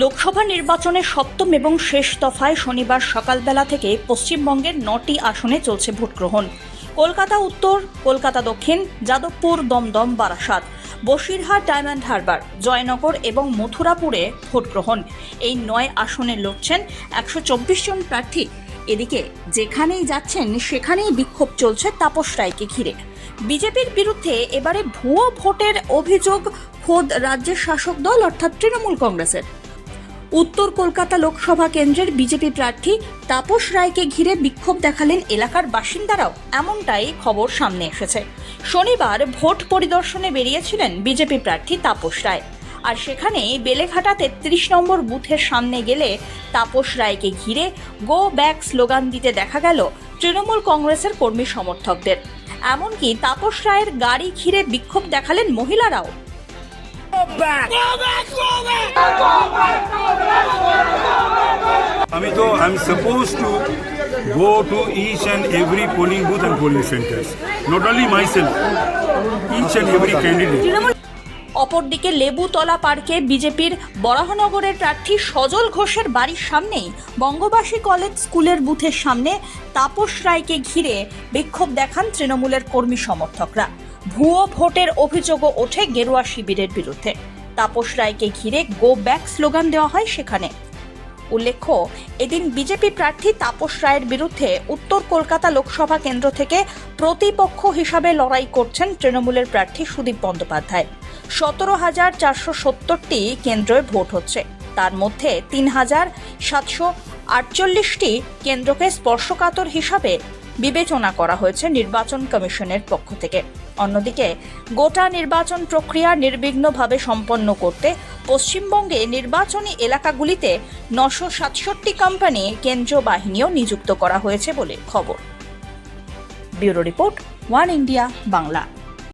লোকসভা নির্বাচনের সপ্তম এবং শেষ দফায় শনিবার সকালবেলা থেকে পশ্চিমবঙ্গের নটি আসনে চলছে ভোটগ্রহণ। কলকাতা উত্তর, কলকাতা দক্ষিণ, যাদবপুর, দমদম, বারাসাত, বসিরহাট, ডায়মন্ড হারবার, জয়নগর এবং মথুরাপুরে ভোটগ্রহণ। এই নয় আসনে লড়ছেন একশো চব্বিশ জন প্রার্থী। এদিকে যেখানেই যাচ্ছেন, সেখানেই বিক্ষোভ চলছে তাপস রায়কে ঘিরে। বিজেপির বিরুদ্ধে এবারে ভুয়ো ভোটের অভিযোগ খোদ রাজ্যের শাসক দল, অর্থাৎ তৃণমূল কংগ্রেসের। উত্তর কলকাতা লোকসভা কেন্দ্রের বিজেপি প্রার্থী তাপস রায়কে ঘিরে বিক্ষোভ দেখালেন এলাকার বাসিন্দারাও। এমনটাই খবর সামনে এসেছে। শনিবার ভোট পরিদর্শনে বেরিয়েছিলেন বিজেপি প্রার্থী তাপস রায়। আর সেখানে বেলেঘাটা তেত্রিশ নম্বর বুথের সামনে গেলে তাপস রায়কে ঘিরে গো ব্যাক স্লোগান দিতে দেখা গেল তৃণমূল কংগ্রেসের কর্মী সমর্থকদের। এমনকি তাপস রায়ের গাড়ি ঘিরে বিক্ষোভ দেখালেন মহিলারাও। আমি তো I am suppose to go to each and every polling booth and polling centres not only myself each and every candidate অপরদিকে লেবুতলা পার্কে বিজেপির বরাহনগরের প্রার্থী সজল ঘোষের বাড়ির সামনেই বঙ্গবাসী কলেজ স্কুলের বুথের সামনে তাপস রায়কে ঘিরে বিক্ষোভ দেখান তৃণমূলের কর্মী সমর্থকরা। ভুয়ো ভোটের অভিযোগও ওঠে গেরুয়া শিবিরের বিরুদ্ধে। তাপস রায়কে ঘিরে গো ব্যাক স্লোগান দেওয়া হয় সেখানে। উল্লেখ্য, এদিন বিজেপি প্রার্থী তাপস রায়ের বিরুদ্ধে উত্তর কলকাতা লোকসভা কেন্দ্র থেকে প্রতিপক্ষ হিসাবে লড়াই করছেন তৃণমূলের প্রার্থী সুদীপ বন্দ্যোপাধ্যায়। সতেরো হাজার চারশো সত্তরটি কেন্দ্রে ভোট হচ্ছে। তার মধ্যে তিন হাজার সাতশো আটচল্লিশটি কেন্দ্রকে স্পর্শকাতর হিসাবে বিবেচনা করা হয়েছে নির্বাচন কমিশনের পক্ষ থেকে। অন্যদিকে, গোটা নির্বাচন প্রক্রিয়া নির্বিঘ্নভাবে সম্পন্ন করতে পশ্চিমবঙ্গে নির্বাচনী এলাকাগুলিতে নশো সাতষট্টি কোম্পানি কেন্দ্রীয় বাহিনীও নিযুক্ত করা হয়েছে বলে খবর। Bureau report, One India, Bangla.